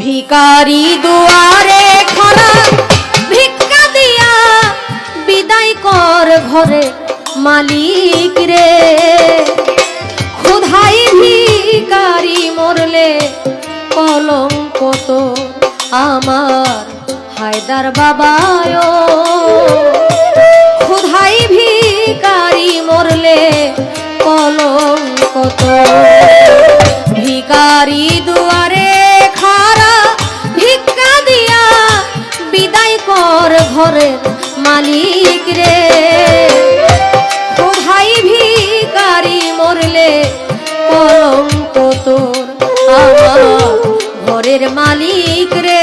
ভিকারি দুয়ারে খোলা ভিক্ষা দিয়া বিদায় কর ঘরে মালিক রে। ক্ষুধাই ভিকারি মরলে কলম কত আমার হায়দার বাবায় ক্ষুধাই ভিকারি মরলে কলম কত কলঙ্ক তোর। আমার ঘরের মালিক রে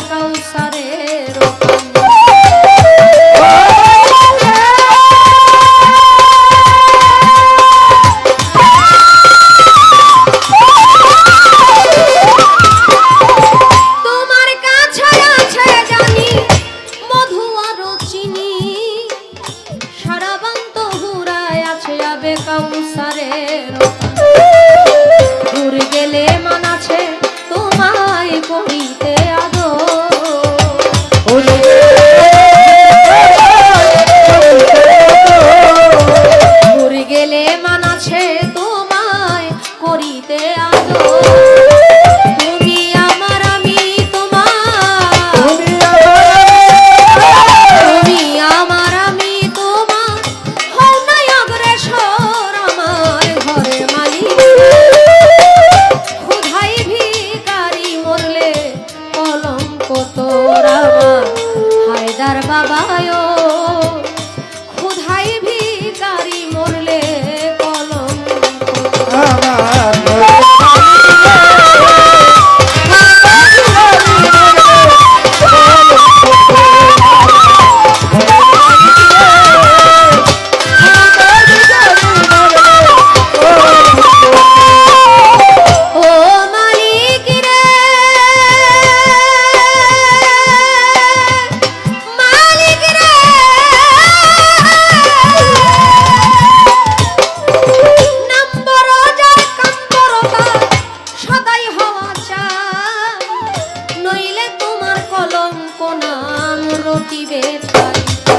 কৌসারের ter a. body